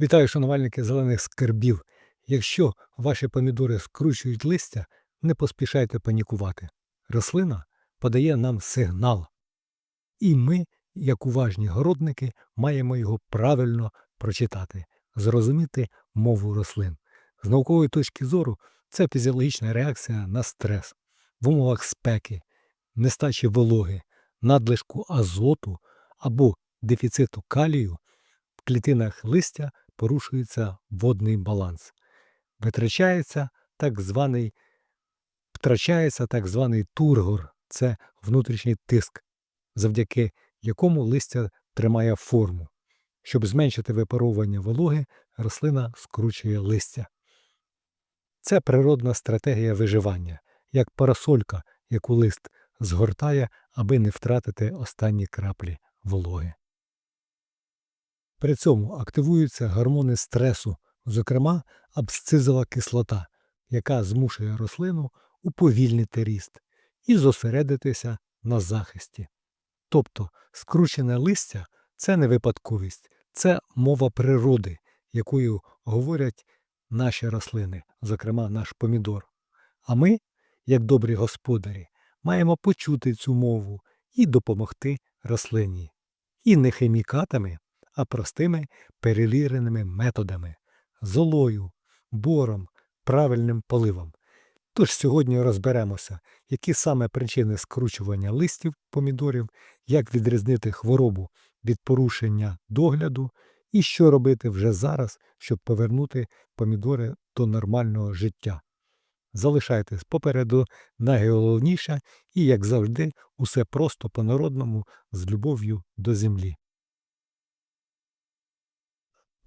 Вітаю, шанувальники зелених скарбів. Якщо ваші помідори скручують листя, не поспішайте панікувати. Рослина подає нам сигнал. І ми, як уважні городники, маємо його правильно прочитати, зрозуміти мову рослин. З наукової точки зору це фізіологічна реакція на стрес. В умовах спеки, нестачі вологи, надлишку азоту або дефіциту калію в клітинах листя порушується водний баланс. Витрачається так званий, втрачається так званий тургор, це внутрішній тиск, завдяки якому листя тримає форму. Щоб зменшити випаровування вологи, рослина скручує листя. Це природна стратегія виживання, як парасолька, яку лист згортає, аби не втратити останні краплі вологи. При цьому активуються гормони стресу, зокрема абсцизова кислота, яка змушує рослину уповільнити ріст і зосередитися на захисті. Тобто скручене листя це не випадковість, це мова природи, якою говорять наші рослини, зокрема наш помідор. А ми, як добрі господарі, маємо почути цю мову і допомогти рослині. І не хімікатами, а простими перевіреними методами золою, бором, правильним поливом. Тож сьогодні розберемося, які саме причини скручування листів помідорів, як відрізнити хворобу від порушення догляду і що робити вже зараз, щоб повернути помідори до нормального життя. Залишайтесь попереду найголовніше і, як завжди, усе просто по-народному з любов'ю до землі.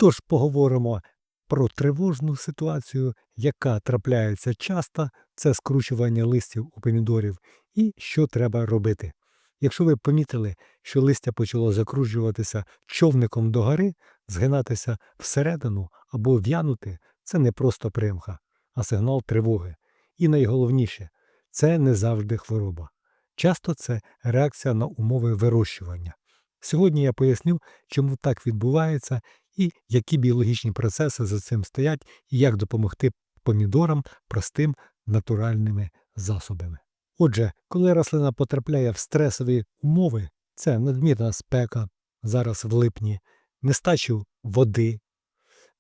Тож поговоримо про тривожну ситуацію, яка трапляється часто, це скручування листів у помідорів, і що треба робити. Якщо ви помітили, що листя почало закручуватися човником догори, згинатися всередину або в'янути, це не просто примха, а сигнал тривоги. І найголовніше, це не завжди хвороба. Часто це реакція на умови вирощування. Сьогодні я поясню, чому так відбувається і які біологічні процеси за цим стоять, і як допомогти помідорам простим натуральними засобами. Отже, коли рослина потрапляє в стресові умови, це надмірна спека, зараз в липні, нестачу води,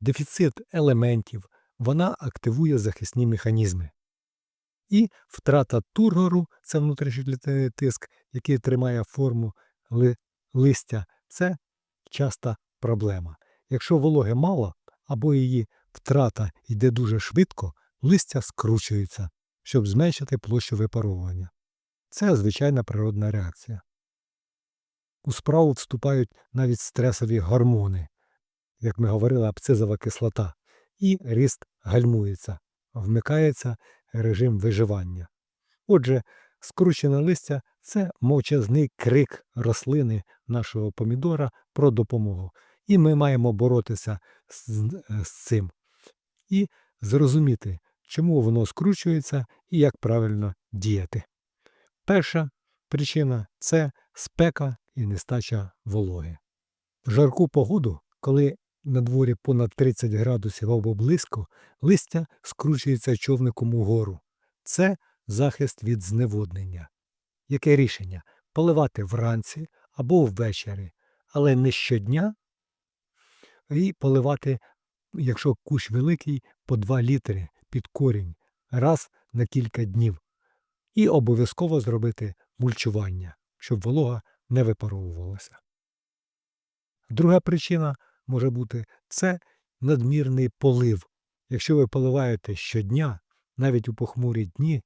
дефіцит елементів, вона активує захисні механізми. І втрата тургору це внутрішньоклітинний тиск, який тримає форму ли, листя, це часта проблема. Якщо вологи мало або її втрата йде дуже швидко, листя скручується, щоб зменшити площу випаровування. Це звичайна природна реакція. У справу вступають навіть стресові гормони, як ми говорили, абцизова кислота, і ріст гальмується, вмикається режим виживання. Отже, скручене листя це мовчазний крик рослини нашого помідора про допомогу. І ми маємо боротися з, з цим і зрозуміти, чому воно скручується і як правильно діяти. Перша причина це спека і нестача вологи. В жарку погоду, коли на дворі понад 30 градусів або близько, листя скручується човником угору. Це захист від зневоднення. Яке рішення? Поливати вранці або ввечері, але не щодня і поливати, якщо кущ великий, по 2 літри під корінь раз на кілька днів. І обов'язково зробити мульчування, щоб волога не випаровувалася. Друга причина може бути це надмірний полив. Якщо ви поливаєте щодня, навіть у похмурі дні,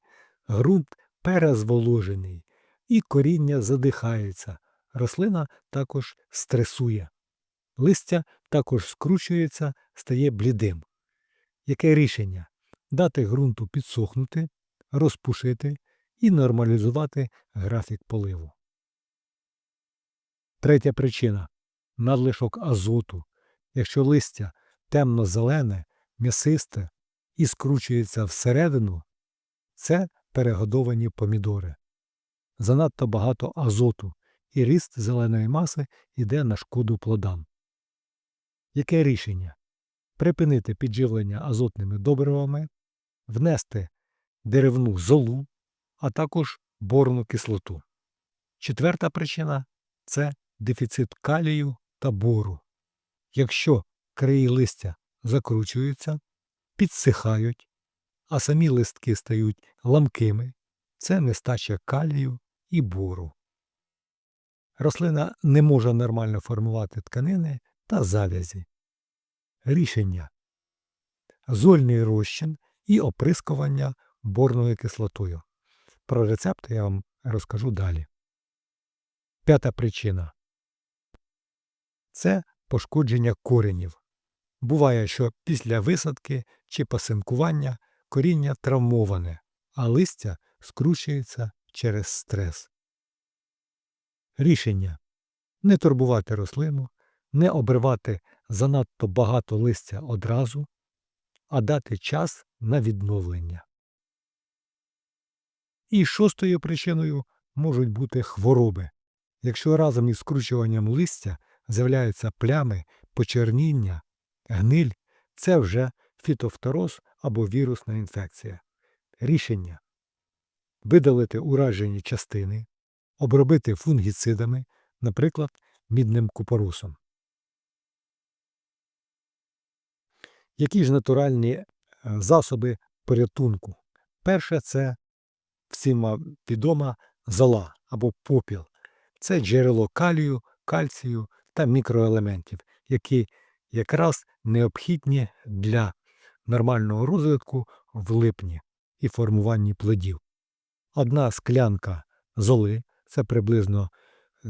ґрунт перезволожений і коріння задихається, рослина також стресує. Листя також скручується, стає блідим. Яке рішення? Дати ґрунту підсохнути, розпушити і нормалізувати графік поливу. Третя причина надлишок азоту. Якщо листя темно-зелене, м'ясисте і скручується всередину, це перегодовані помідори. Занадто багато азоту, і ріст зеленої маси йде на шкоду плодам. Яке рішення? припинити підживлення азотними добривами, внести деревну золу, а також борну кислоту. Четверта причина це дефіцит калію та бору. Якщо краї листя закручуються, підсихають, а самі листки стають ламкими, це нестача калію і бору. Рослина не може нормально формувати тканини та завязі. Рішення зольний розчин і оприскування борною кислотою. Про рецепт я вам розкажу далі. П'ята причина це пошкодження коренів. Буває, що після висадки чи пасинкування коріння травмоване, а листя скручується через стрес. Рішення не турбувати рослину, не обривати занадто багато листя одразу, а дати час на відновлення. І шостою причиною можуть бути хвороби. Якщо разом із скручуванням листя з'являються плями, почерніння, гниль, це вже фітофтороз або вірусна інфекція. Рішення видалити уражені частини, обробити фунгіцидами, наприклад, мідним купорусом. Які ж натуральні е, засоби порятунку? Перше це всім відома зола або попіл. Це джерело калію, кальцію та мікроелементів, які якраз необхідні для нормального розвитку в липні і формуванні плодів. Одна склянка золи це приблизно е,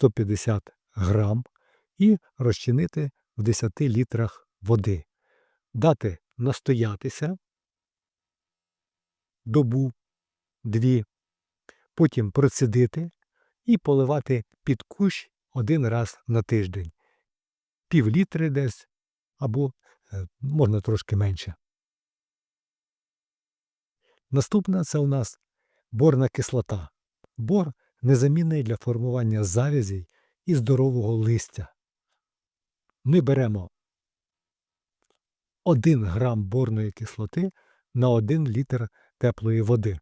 100-150 грам, і розчинити в 10 літрах води, дати настоятися добу, дві, потім процедити і поливати під кущ один раз на тиждень, пів літри десь або е, можна трошки менше. Наступна це у нас борна кислота. Бор незамінний для формування завязей і здорового листя. Ми беремо 1 грам борної кислоти на 1 літр теплої води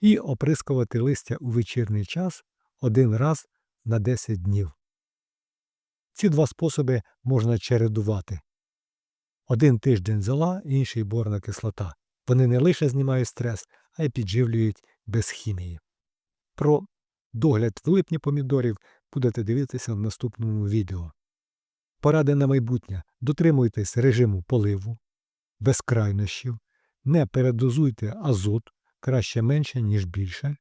і оприскувати листя у вечірній час один раз на 10 днів. Ці два способи можна чередувати. Один тиждень зола, інший борна кислота. Вони не лише знімають стрес, а й підживлюють без хімії. Про догляд в липні помідорів будете дивитися в наступному відео. Поради на майбутнє. Дотримуйтесь режиму поливу, без крайнощів, не передозуйте азот, краще менше, ніж більше.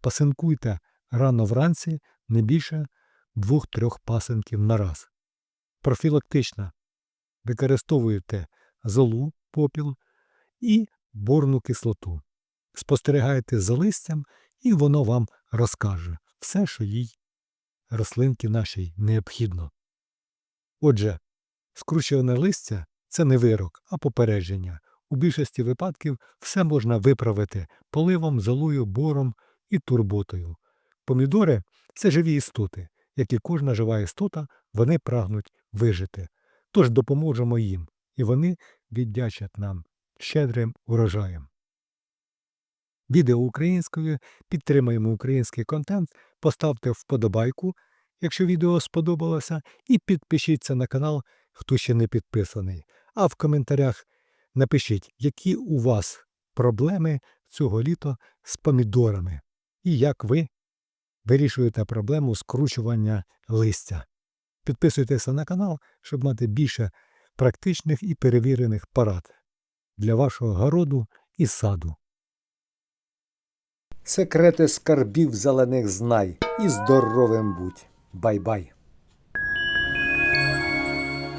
Пасинкуйте рано вранці не більше 2-3 пасинків на раз. Профілактично використовуєте золу, попіл і борну кислоту. Спостерігайте за листям, і воно вам розкаже все, що їй рослинки нашій необхідно. Отже, скручуване листя це не вирок, а попередження. У більшості випадків все можна виправити поливом, золою, бором і турботою. Помідори це живі істоти, як і кожна жива істота, вони прагнуть вижити. Тож допоможемо їм, і вони віддячать нам щедрим урожаєм. Відео українською, підтримаємо український контент, поставте вподобайку, якщо відео сподобалося, і підпишіться на канал, хто ще не підписаний. А в коментарях напишіть, які у вас проблеми цього літа з помідорами і як ви вирішуєте проблему скручування листя. Підписуйтеся на канал, щоб мати більше практичних і перевірених порад для вашого городу і саду. Секрети скарбів зелених знай і здоровим будь. Bye-bye.